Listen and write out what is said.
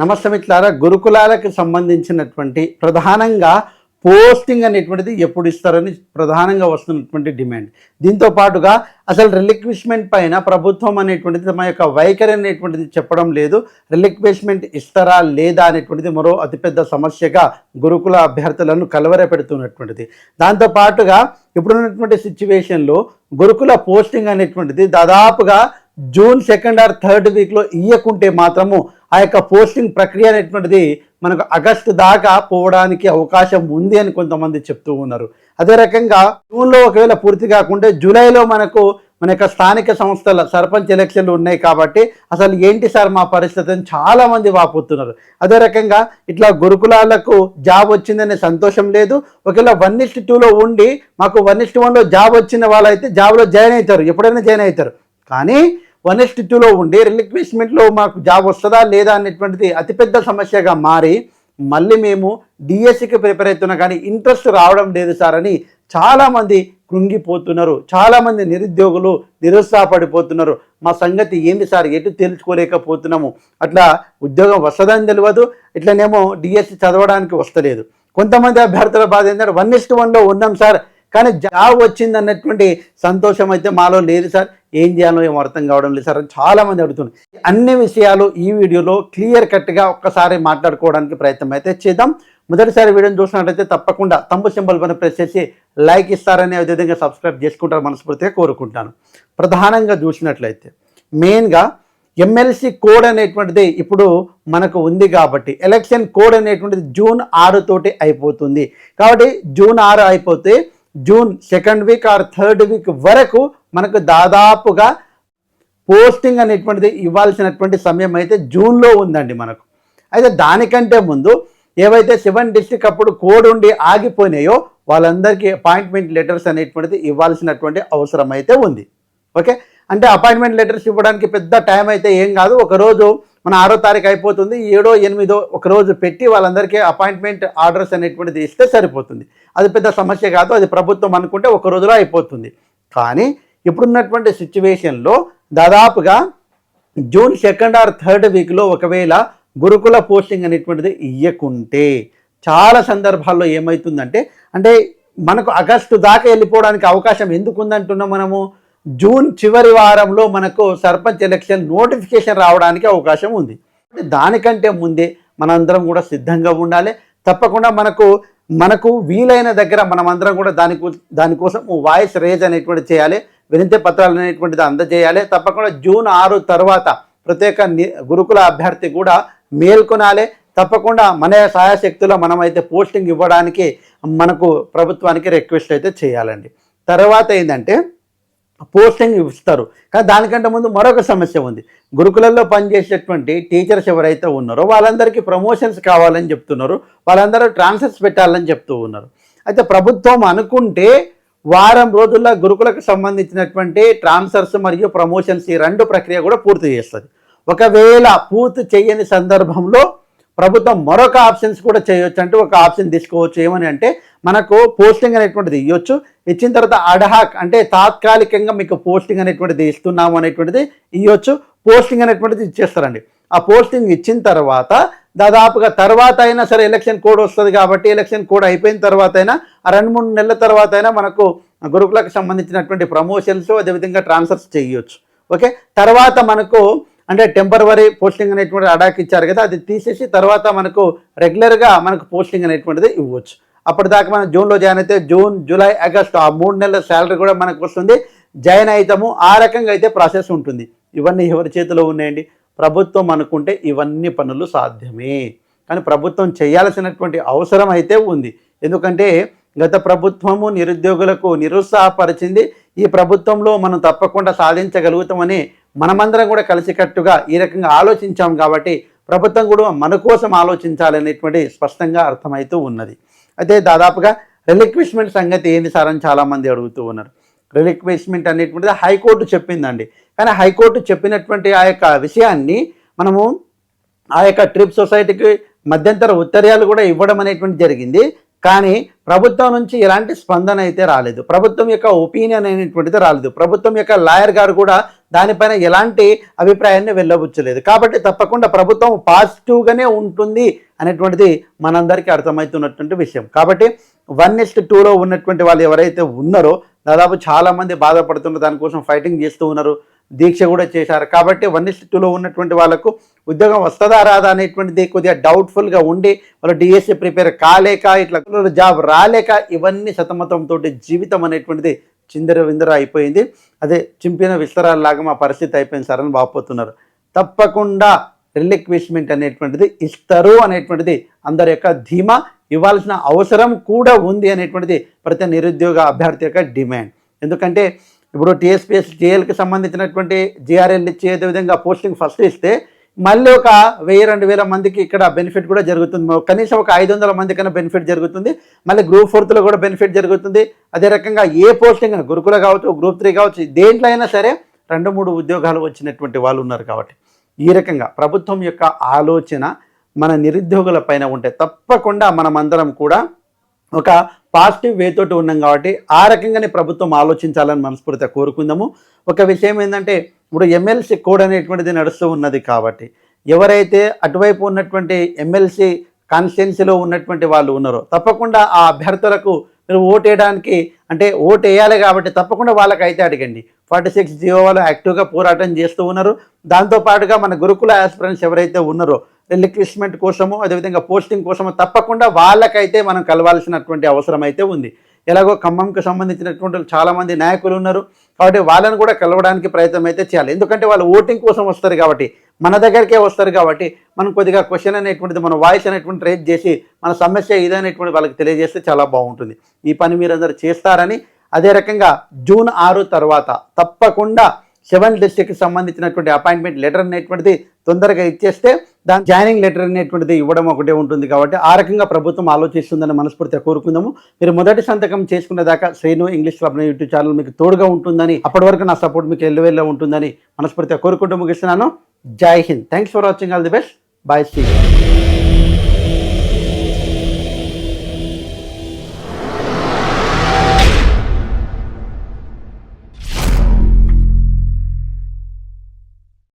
నమస్తే మిత్రులారా గురుకులాలకు సంబంధించినటువంటి ప్రధానంగా పోస్టింగ్ అనేటువంటిది ఎప్పుడు ఇస్తారని ప్రధానంగా వస్తున్నటువంటి డిమాండ్. దీంతో పాటుగా అసలు రిలిక్విష్మెంట్ పైన ప్రభుత్వం అనేటువంటిది తమ యొక్క వైఖరి అనేటువంటిది చెప్పడం లేదు. రిలిక్విష్మెంట్ ఇస్తారా లేదా అనేటువంటిది మరో అతిపెద్ద సమస్యగా గురుకుల అభ్యర్థులను కలవర పెడుతున్నటువంటిది దాంతో పాటుగా ఇప్పుడున్నటువంటి సిచ్యువేషన్లో గురుకుల పోస్టింగ్ అనేటువంటిది దాదాపుగా జూన్ సెకండ్ ఆర్ థర్డ్ వీక్లో ఇయ్యకుంటే మాత్రము ఆ యొక్క పోస్టింగ్ ప్రక్రియ అనేటువంటిది మనకు ఆగస్టు దాకా పోవడానికి అవకాశం ఉంది అని కొంతమంది చెప్తూ ఉన్నారు. అదే రకంగా జూన్లో ఒకవేళ పూర్తి కాకుంటే జూలైలో మనకు మన యొక్క స్థానిక సంస్థల సర్పంచ్ ఎలక్షన్లు ఉన్నాయి కాబట్టి అసలు ఏంటి సార్ మా పరిస్థితి అని చాలామంది వాపోతున్నారు. అదే రకంగా ఇట్లా గురుకులాలకు జాబ్ వచ్చిందనే సంతోషం లేదు. ఒకవేళ వన్ ఇస్ట్ టూలో ఉండి మాకు వన్ ఇస్ట్ వన్లో జాబ్ వచ్చిన వాళ్ళైతే జాబ్లో జాయిన్ అవుతారు. ఎప్పుడైనా జాయిన్ అవుతారు. కానీ వన్ ఎస్ టూలో ఉండి రిలిక్విష్మెంట్లో మాకు జాబ్ వస్తుందా లేదా అనేటువంటిది అతిపెద్ద సమస్యగా మారి మళ్ళీ మేము డిఎస్సికి ప్రిపేర్ అవుతున్నా కానీ ఇంట్రెస్ట్ రావడం లేదు సార్ అని చాలామంది కృంగిపోతున్నారు. చాలామంది నిరుద్యోగులు నిరుత్సాహపడిపోతున్నారు. మా సంగతి ఏంది సార్? ఎటు తెలుసుకోలేకపోతున్నాము. అట్లా ఉద్యోగం వస్తుందని తెలియదు. ఇట్లనేమో డిఎస్సి చదవడానికి వస్తలేదు. కొంతమంది అభ్యర్థుల బాధ ఏంటంటే వన్ ఇస్ట్ వన్లో ఉన్నాం సార్. కానీ జాబ్ వచ్చింది అన్నటువంటి సంతోషం అయితే మాలో లేదు సార్. ఏం చేయాలో ఏం అర్థం కావడం లేదు సార్. అని చాలామంది అడుగుతున్నారు. అన్ని విషయాలు ఈ వీడియోలో క్లియర్ కట్గా ఒక్కసారి మాట్లాడుకోవడానికి ప్రయత్నం అయితే చేద్దాం. మొదటిసారి వీడియోని చూసినట్లయితే తప్పకుండా తమ్ము సింబల్ పైన ప్రెస్ చేసి లైక్ ఇస్తారని అదేవిధంగా సబ్స్క్రైబ్ చేసుకుంటారు మనస్ఫూర్తిగా కోరుకుంటాను ప్రధానంగా చూసినట్లయితే మెయిన్గా ఎమ్మెల్సీ కోడ్ అనేటువంటిది ఇప్పుడు మనకు ఉంది కాబట్టి ఎలక్షన్ కోడ్ అనేటువంటిది జూన్ ఆరు తోటి అయిపోతుంది. కాబట్టి జూన్ ఆరు అయిపోతే June second week or third week వరకు మనకు దాదాపుగా పోస్టింగ్ అనేటువంటిది ఇవ్వాల్సినటువంటి సమయం అయితే జూన్లో ఉందండి మనకు. అయితే దానికంటే ముందు ఏవైతే సెవెన్ డిస్టిక్ అప్పుడు కోడ్ ఉండి ఆగిపోయినాయో వాళ్ళందరికీ అపాయింట్మెంట్ లెటర్స్ అనేటువంటిది ఇవ్వాల్సినటువంటి అవసరం అయితే ఉంది. ఓకే? అంటే అపాయింట్మెంట్ లెటర్స్ ఇవ్వడానికి పెద్ద టైం అయితే ఏం కాదు. ఒకరోజు మన ఆరో తారీఖు అయిపోతుంది. ఏడో ఎనిమిదో ఒక రోజు పెట్టి వాళ్ళందరికీ అపాయింట్మెంట్ ఆర్డర్స్ అనేటువంటిది ఇస్తే సరిపోతుంది. అది పెద్ద సమస్య కాదు అది ప్రభుత్వం అనుకుంటే ఒక రోజులో అయిపోతుంది. కానీ ఇప్పుడున్నటువంటి సిచ్యువేషన్లో దాదాపుగా జూన్ సెకండ్ ఆర్ థర్డ్ వీక్లో ఒకవేళ గురుకుల పోస్టింగ్ అనేటువంటిది ఇయ్యకుంటే చాలా సందర్భాల్లో ఏమవుతుందంటే అంటే మనకు ఆగస్టు దాకా వెళ్ళిపోవడానికి అవకాశం ఎందుకు ఉందంటున్నాం మనము? జూన్ చివరి వారంలో మనకు సర్పంచ్ ఎలక్షన్ నోటిఫికేషన్ రావడానికి అవకాశం ఉంది. దానికంటే ముందే మనందరం కూడా సిద్ధంగా ఉండాలి. తప్పకుండా మనకు మనకు వీలైన దగ్గర మనమందరం కూడా దాని దానికోసం వాయిస్ రేజ్ అనేటువంటి చేయాలి వినతి పత్రాలు అనేటువంటిది అందజేయాలి. తప్పకుండా జూన్ ఆరు తర్వాత ప్రత్యేక ని- గురుకుల అభ్యర్థి కూడా మేల్కొనాలి తప్పకుండా మన సహాయశక్తిలో మనమైతే పోస్టింగ్ ఇవ్వడానికి మనకు ప్రభుత్వానికి రిక్వెస్ట్ అయితే చేయాలండి. తర్వాత ఏంటంటే పోస్టింగ్ ఇస్తారు. కానీ దానికంటే ముందు మరొక సమస్య ఉంది. గురుకులల్లో పనిచేసేటువంటి టీచర్స్ ఎవరైతే ఉన్నారో వాళ్ళందరికీ ప్రమోషన్స్ కావాలని చెప్తున్నారు. వాళ్ళందరూ ట్రాన్స్ఫర్స్ పెట్టాలని చెప్తూ ఉన్నారు. అయితే ప్రభుత్వం అనుకుంటే వారం రోజుల్లో గురుకులకు సంబంధించినటువంటి ట్రాన్స్ఫర్స్ మరియు ప్రమోషన్స్ ఈ రెండు ప్రక్రియ కూడా పూర్తి చేస్తుంది. ఒకవేళ పూర్తి చేయని సందర్భంలో ప్రభుత్వం మరొక ఆప్షన్స్ కూడా చేయొచ్చు అంటే ఒక ఆప్షన్ తీసుకోవచ్చు. ఏమని అంటే మనకు పోస్టింగ్ అనేటువంటిది ఇవ్వచ్చు ఇచ్చిన తర్వాత అడహాక్ అంటే తాత్కాలికంగా మీకు పోస్టింగ్ అనేటువంటిది ఇస్తున్నాము అనేటువంటిది ఇవ్వచ్చు పోస్టింగ్ అనేటువంటిది ఇచ్చేస్తారండి. ఆ పోస్టింగ్ ఇచ్చిన తర్వాత దాదాపుగా తర్వాత అయినా సరే ఎలక్షన్ కోడ్ వస్తుంది కాబట్టి ఎలక్షన్ కోడ్ అయిపోయిన తర్వాత అయినా ఆ రెండు మూడు నెలల తర్వాత అయినా మనకు గురుకులకు సంబంధించినటువంటి ప్రమోషన్స్ అదేవిధంగా ట్రాన్స్ఫర్స్ చేయొచ్చు. ఓకే? తర్వాత మనకు అంటే టెంపరవరీ పోస్టింగ్ అనేటువంటి అడాక్ ఇచ్చారు కదా అది తీసేసి తర్వాత మనకు రెగ్యులర్గా మనకు పోస్టింగ్ అనేటువంటిది ఇవ్వచ్చు. అప్పటిదాకా మనం జూన్లో జాయిన్ అయితే జూన్ జూలై ఆగస్టు ఆ మూడు నెలల శాలరీ కూడా మనకు వస్తుంది. జాయిన్ అవుతాము ఆ రకంగా అయితే ప్రాసెస్ ఉంటుంది. ఇవన్నీ ఎవరి చేతిలో ఉన్నాయండి? ప్రభుత్వం అనుకుంటే ఇవన్నీ పనులు సాధ్యమే. కానీ ప్రభుత్వం చేయాల్సినటువంటి అవసరం అయితే ఉంది. ఎందుకంటే గత ప్రభుత్వము నిరుద్యోగులకు నిరుత్సాహపరిచింది. ఈ ప్రభుత్వంలో మనం తప్పకుండా సాధించగలుగుతామని మనమందరం కూడా కలిసికట్టుగా ఈ రకంగా ఆలోచించాం కాబట్టి ప్రభుత్వం కూడా మన కోసం ఆలోచించాలనేటువంటి స్పష్టంగా అర్థమవుతూ ఉన్నది. అయితే దాదాపుగా రిలిక్విష్మెంట్ సంగతి ఏంటి సార్ అని చాలామంది అడుగుతూ ఉన్నారు. రిలిక్విష్మెంట్ అనేటువంటిది హైకోర్టు చెప్పిందండి. కానీ హైకోర్టు చెప్పినటువంటి ఆ యొక్క విషయాన్ని మనము ఆ యొక్క ట్రిప్ సొసైటీకి మధ్యంతర ఉత్తర్యాలు కూడా ఇవ్వడం అనేటువంటి జరిగింది. కానీ ప్రభుత్వం నుంచి ఎలాంటి స్పందన అయితే రాలేదు. ప్రభుత్వం యొక్క ఒపీనియన్ అనేటువంటిది రాలేదు. ప్రభుత్వం యొక్క లాయర్ గారు కూడా దానిపైన ఎలాంటి అభిప్రాయాన్ని వెళ్ళబుచ్చలేదు. కాబట్టి తప్పకుండా ప్రభుత్వం పాజిటివ్గానే ఉంటుంది అనేటువంటిది మనందరికీ అర్థమవుతున్నటువంటి విషయం. కాబట్టి వన్ నెక్స్ట్ టూలో ఉన్నటువంటి వాళ్ళు ఎవరైతే ఉన్నారో దాదాపు చాలామంది బాధపడుతున్నారు. దానికోసం ఫైటింగ్ చేస్తూ ఉన్నారు. దీక్ష కూడా చేశారు. కాబట్టి వన్ ఇస్ట్ టూలో ఉన్నటువంటి వాళ్ళకు ఉద్యోగం వస్తుందా రాదా అనేటువంటిది కొద్దిగా డౌట్ఫుల్గా ఉండి వాళ్ళు డిఎస్సి ప్రిపేర్ కాలేక ఇట్లా జాబ్ రాలేక ఇవన్నీ సతమతంతో జీవితం అనేటువంటిది చిందర విందర అయిపోయింది. అదే చింపిన విస్తరాల్లాగా మా పరిస్థితి అయిపోయింది సార్ అని బాగుపోతున్నారు తప్పకుండా రిలిక్విష్మెంట్ అనేటువంటిది ఇస్తారు అనేటువంటిది అందరి యొక్క ధీమా. ఇవ్వాల్సిన అవసరం కూడా ఉంది అనేటువంటిది ప్రతి నిరుద్యోగ అభ్యర్థి యొక్క డిమాండ్. ఎందుకంటే ఇప్పుడు టీఎస్పీఎస్ జేఎల్కి సంబంధించినటువంటి జిఆర్ఎల్ ఇచ్చే విధంగా పోస్టింగ్ ఫస్ట్ ఇస్తే మళ్ళీ ఒక వెయ్యి రెండు వేల మందికి ఇక్కడ బెనిఫిట్ కూడా జరుగుతుంది. కనీసం ఒక ఐదు వందల మంది కన్నా బెనిఫిట్ జరుగుతుంది. మళ్ళీ గ్రూప్ ఫోర్త్లో కూడా బెనిఫిట్ జరుగుతుంది. అదే రకంగా ఏ పోస్టింగ్ గురుకుల కావచ్చు గ్రూప్ త్రీ కావచ్చు దేంట్లో అయినా సరే రెండు మూడు ఉద్యోగాలు వచ్చినటువంటి వాళ్ళు ఉన్నారు కాబట్టి ఈ రకంగా ప్రభుత్వం యొక్క ఆలోచన మన నిరుద్యోగుల పైన ఉంటే తప్పకుండా మనమందరం కూడా ఒక పాజిటివ్ వేతోటి ఉన్నాం కాబట్టి ఆ రకంగానే ప్రభుత్వం ఆలోచించాలని మనస్ఫూర్తిగా కోరుకుందాము. ఒక విషయం ఏంటంటే ఇప్పుడు ఎమ్మెల్సీ కోడ్ అనేటువంటిది నడుస్తూ ఉన్నది కాబట్టి ఎవరైతే అటువైపు ఉన్నటువంటి ఎమ్మెల్సీ కాన్స్టిట్యున్సీలో ఉన్నటువంటి వాళ్ళు ఉన్నారో తప్పకుండా ఆ అభ్యర్థులకు మీరు ఓటేయడానికి వేయడానికి అంటే ఓటు వేయాలి కాబట్టి తప్పకుండా వాళ్ళకి అయితే అడగండి. ఫార్టీ సిక్స్ జియో వాళ్ళు యాక్టివ్గా పోరాటం చేస్తూ ఉన్నారు. దాంతోపాటుగా మన గురుకుల ఆస్పిరెంట్స్ ఎవరైతే ఉన్నారో రిక్రూట్మెంట్ కోసము అదేవిధంగా పోస్టింగ్ కోసము తప్పకుండా వాళ్ళకైతే మనం కలవాల్సినటువంటి అవసరం అయితే ఉంది. ఎలాగో ఖమ్మంకు సంబంధించినటువంటి చాలామంది నాయకులు ఉన్నారు. కాబట్టి వాళ్ళని కూడా కలవడానికి ప్రయత్నం అయితే చేయాలి. ఎందుకంటే వాళ్ళు ఓటింగ్ కోసం వస్తారు కాబట్టి మన దగ్గరికే వస్తారు కాబట్టి మనం కొద్దిగా క్వశ్చన్ అనేటువంటిది మన వాయిస్ అనేటువంటి రేజ్ చేసి మన సమస్య ఇదనేటువంటి వాళ్ళకి తెలియజేస్తే చాలా బాగుంటుంది. ఈ పని మీరందరూ చేస్తారని అదే రకంగా జూన్ ఆరు తర్వాత తప్పకుండా సెవెన్ డిస్టిక్కి సంబంధించినటువంటి అపాయింట్మెంట్ లెటర్ అనేటువంటిది తొందరగా ఇచ్చేస్తే దాని జాయినింగ్ లెటర్ అనేటువంటిది ఇవ్వడం ఒకటే ఉంటుంది కాబట్టి ఆ రకంగా ప్రభుత్వం ఆలోచిస్తుందని మనస్ఫూర్తిగా కోరుకుందాము. మీరు మొదటి సంతకం చేసుకునేదాకా దాకా ఇంగ్లీష్ క్లబ్ యూట్యూబ్ ఛానల్ మీకు తోడుగా ఉంటుందని అప్పటి వరకు నా సపోర్ట్ మీకు ఎల్లువెల్లో ఉంటుందని మనస్ఫూర్తిగా కోరుకుంటూ ముగిస్తున్నాను. జై Hind. Thanks for watching all the best bye see